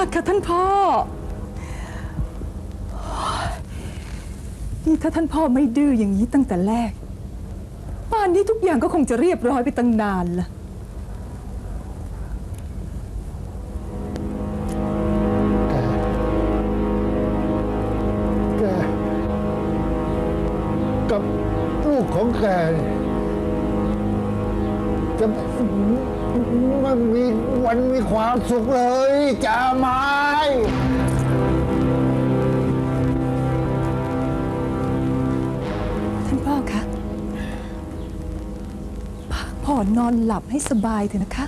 ากค่ะท่านพ่อ นี่ถ้าท่านพ่อไม่ดื้ออย่างนี้ตั้งแต่แรกป่านนี้ทุกอย่างก็คงจะเรียบร้อยไปตั้งนานละแก กับลูกของแกเนี่ยจะ ไม่มีวันมีความสุขเลยจ่าไม้ท่านพ่อคะพักผ่อนนอนหลับให้สบายเถอะนะคะ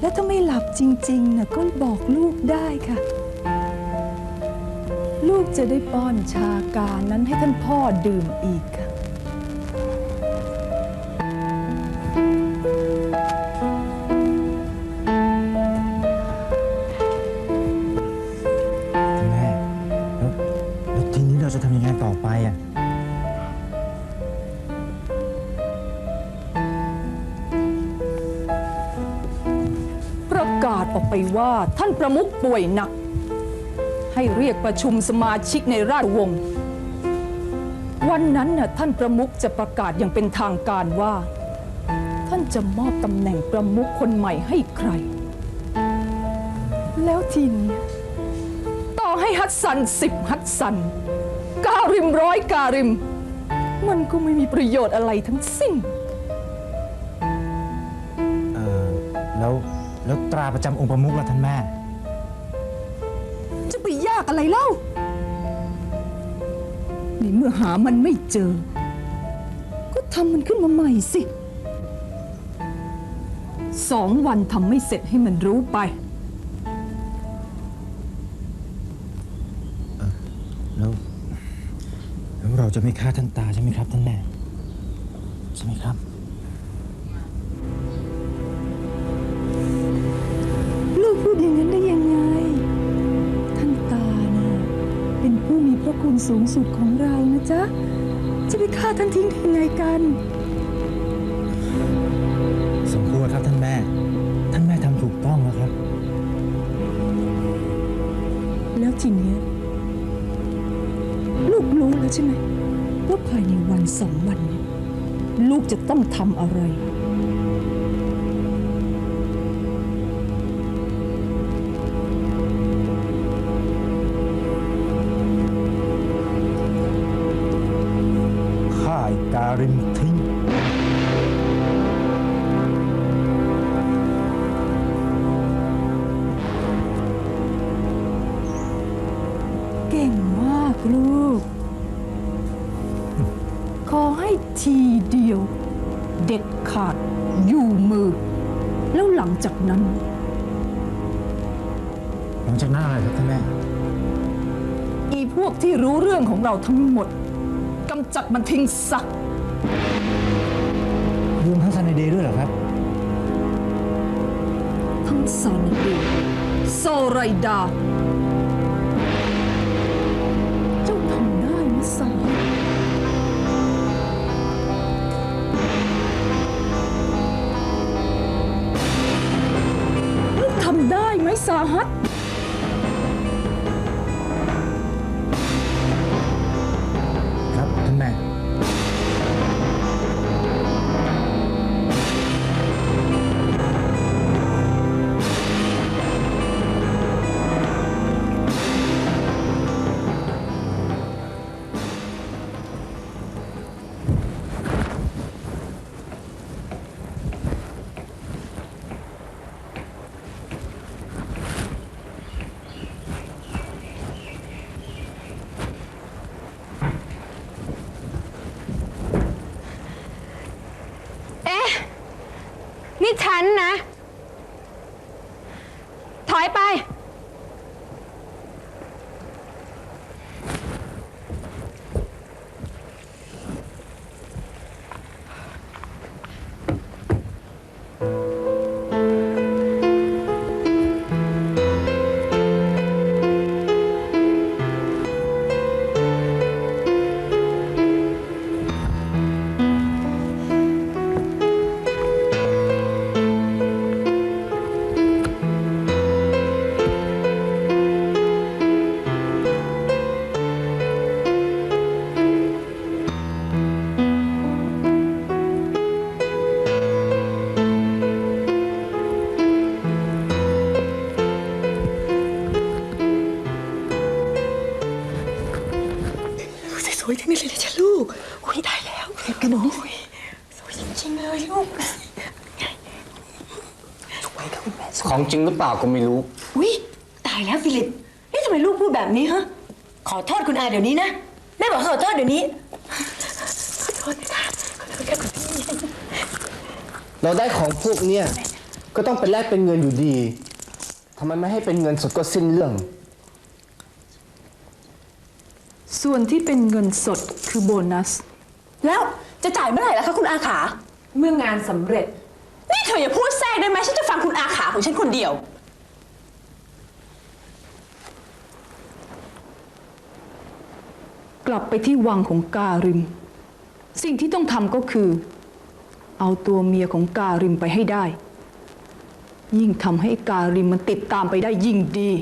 และถ้าไม่หลับจริงๆนะก็บอกลูกได้ค่ะ ลูกจะได้ป้อนชาการนั้นให้ท่านพ่อดื่มอีกค่ะ ทีนี้เราจะทำยังไงต่อไปอะ ประกาศออกไปว่าท่านประมุขป่วยหนัก ให้เรียกประชุมสมาชิกในราชวงศ์วันนั้นน่ะท่านประมุขจะประกาศอย่างเป็นทางการว่า ท่านจะมอบตำแหน่งประมุขคนใหม่ให้ใคร แล้วทีนี้ ให้ฮัตสันสิบฮัตสันการิมร้อยการิม มันก็ไม่มีประโยชน์อะไรทั้งสิ้น เออแล้วแล้วตราประจำองค์ประมุขล่ะท่านแม่ จะไปยากอะไรเล่าในเมื่อหามันไม่เจอ ก็ทำมันขึ้นมาใหม่สิสองวันทำไม่เสร็จให้มันรู้ไป เราจะไม่ฆ่าท่านตาใช่ไหมครับท่านแม่ใช่ไหมครับ ลูกพูดอย่างนั้นได้ยังไง ท่านตาเนี่ยเป็นผู้มีพระคุณสูงสุดของเรานะจ๊ะ จะไปฆ่าท่านทิ้งได้ยังไงกัน สมควรครับท่านแม่ ท่านแม่ทำถูกต้องแล้วครับ แล้วทีเนี้ยลูกรู้แล้วใช่ไหม ว่าภายในวันสองวันเนี้ลูกจะต้องทำอะไรข่ายการิมทิ้ง เก่งมากลูกขอ ให้ทีเดียว เด็ดขาดอยู่มือ แล้วหลังจากนั้น หลังจากนั้นอะไรครับท่านแม่ อีพวกที่รู้เรื่องของเราทั้งหมดกำจัดมันทิ้งสักรวมทั้งซันเดย์ด้วยเหรอครับ ทั้งซานาเดโซไรดาำไนี่ฉันนะ ถอยไป เลยนะจ๊ะลูก อุ้ยได้แล้วกันหนูสวยจริงๆเลยลูกสวยค่ะคุณแม่สวยของจริงหรือเปล่าก็ไม่รู้ อุ้ยตายแล้วฟิลิปนี่ทำไมลูกพูดแบบนี้ฮะ ขอโทษคุณอาเดี๋ยวนี้นะ แม่บอกขอโทษเดี๋ยวนี้ ขอโทษนะคะขอโทษค่ะคุณพี่เราได้ของพวกเนี้ยก็ต้องไปแลกเป็นเงินอยู่ดีทำไมไม่ให้เป็นเงินสดก็สิ้นเรื่อง ส่วนที่เป็นเงินสดคือโบนัส แล้วจะจ่ายเมื่อไหร่ล่ะคะคุณอาขา เมื่องานสำเร็จ นี่เธออย่าพูดแทรกได้ไหมฉันจะฟังคุณอาขาของฉันคนเดียว กลับไปที่วังของการิม สิ่งที่ต้องทำก็คือ เอาตัวเมียของการิมไปให้ได้ ยิ่งทำให้การิมมันติดตามไปได้ยิ่งดี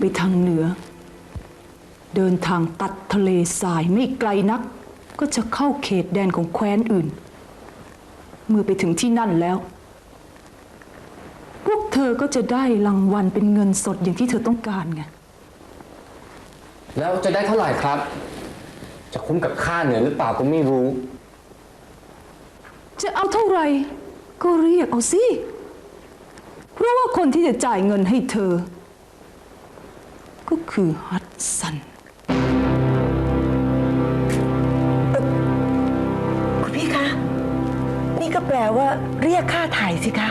ไปทางเหนือ เดินทางตัดทะเลทรายไม่ไกลนัก ก็จะเข้าเขตแดนของแคว้นอื่น เมื่อไปถึงที่นั่นแล้ว พวกเธอก็จะได้รางวัลเป็นเงินสดอย่างที่เธอต้องการไงแล้วจะได้เท่าไหร่ครับ จะคุ้มกับค่าเหนื่อยหรือเปล่าก็ไม่รู้ จะเอาเท่าไหร่ก็เรียกเอาสิ เพราะว่าคนที่จะจ่ายเงินให้เธอก็ คือฮัตสัน คุณพี่คะ นี่ก็แปลว่าเรียกค่าถ่ายสิคะ